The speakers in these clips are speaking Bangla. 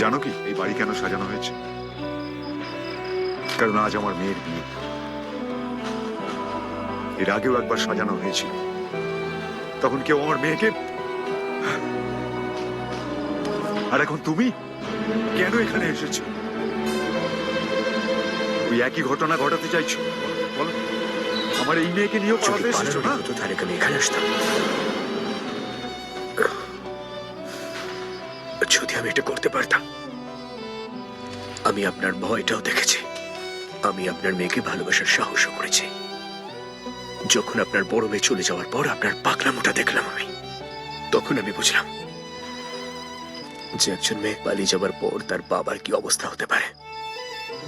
জানো কি এই বাড়ি কেন সাজানো হয়েছে? কারণ আজ আমার মেয়ের বিয়ে। এর আগেও একবার সাজানো হয়েছিল। তখন কেউ আমার মেয়েকে আর এখন তুমি কেন এখানে এসেছ? ওই একই ঘটনা ঘটাতে চাইছো? বলো আমার এই মেয়েকে নিয়েও যদি পালাতে এসেছ না? হতো তাহলে আমি এখানে আসতাম? যদি আমি এটা করতে পারতাম, আমি আপনার ভয়টাও দেখেছি। আমি আপনার মেয়েকে ভালোবাসার সাহসও করেছি। যখন আপনার বড় মেয়ে চলে যাওয়ার পর আপনার পাকলামোটা দেখলাম আমি, তখন আমি বুঝলাম যে একজন মেয়ে পালিয়ে যাওয়ার পর তার বাবার কি অবস্থা হতে পারে।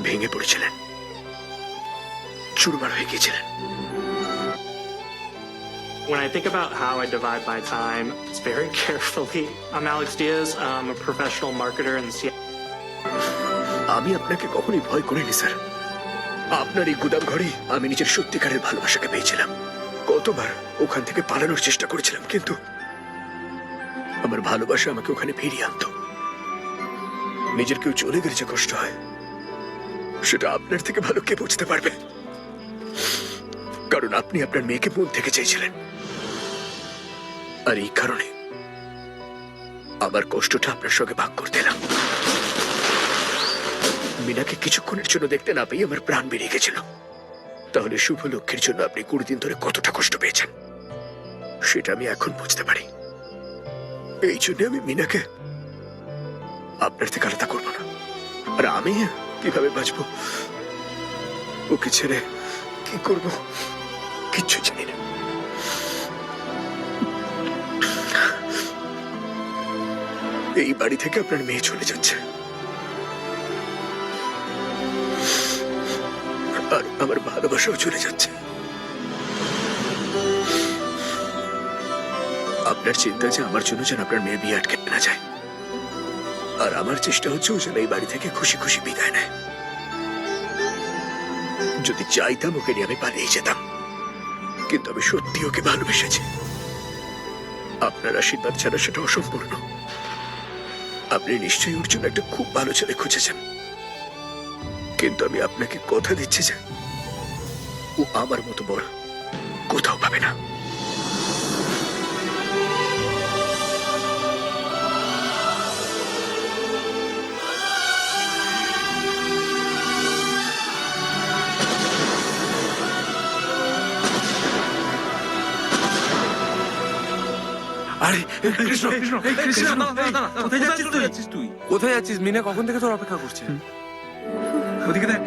ভেঙে পড়েছিলেন। চুরমার হয়ে গিয়েছিলেন। When I think about how I divide my time, it's very carefully. I'm Alex Diaz. I'm a professional marketer in the Seattle. আমি আপনাকে কখনোই ভয় করিনি স্যার আপনার এই গুদাম ঘরেই আমি নিজের সত্যিকারের ভালোবাসাকে পেয়েছিলাম কতবার ওখান থেকে পালানোর চেষ্টা করেছিলাম কিন্তু আমার ভালোবাসা আমাকে ওখানে ফিরিয়ে আনতো নিজের কেউ চলে গেলে যে কষ্ট হয় সেটা আপনার থেকে ভালো কে বুঝতে পারবে কারণ আপনি আপনার মেয়েকে মন থেকে চেয়েছিলেন। আর এই কারণে আমার কষ্টটা আপনার সঙ্গে ভাগ করতে এলাম মিনাকে কিছুক্ষণের জন্য দেখতে না পেয়ে আমার প্রাণ বেরিয়ে গেছিল। তাহলে শুভ লক্ষ্যের জন্য আপনি কুড়ি দিন ধরে কতটা কষ্ট পেয়েছেন, সেটা আমি এখন বুঝতে পারি। এই জন্য আমি মিনাকে আপনার থেকে আলাদা করব না। আর আমি কীভাবে বাঁচবো, ওকে ছেড়ে কি করব? কিচ্ছু জানি না। এই বাড়ি থেকে আপনার মেয়ে চলে যাচ্ছে। আর আমার ভালোবাসাও চলে যাচ্ছে। আপনার চিন্তা যে আমার জন্য যেন আপনার মেয়ে বিয়ে আটকে না যায়। আর আমার চেষ্টা হচ্ছে ও যেন এই বাড়ি থেকে খুশি খুশি বিদায় নেয়। যদি চাইতাম ওকে নিয়ে আমি পালিয়ে যেতাম। কিন্তু আমি সত্যি ওকে ভালোবেসেছি। আপনার আশীর্বাদ ছাড়া সেটা অসম্পূর্ণ। আপনি নিশ্চয়ই ওর জন্য একটা খুব ভালো ছেলে খুঁজেছেন। কিন্তু আমি আপনাকে কথা দিচ্ছি যে ও আমার মতো বড় কোথাও পাবে না। আরে কৃষ্ণ কৃষ্ণ কোথায় যাচ্ছিস তুই? কোথায় যাচ্ছিস? মিনা কখন থেকে তোর অপেক্ষা করছে? ওদিকে দেখ।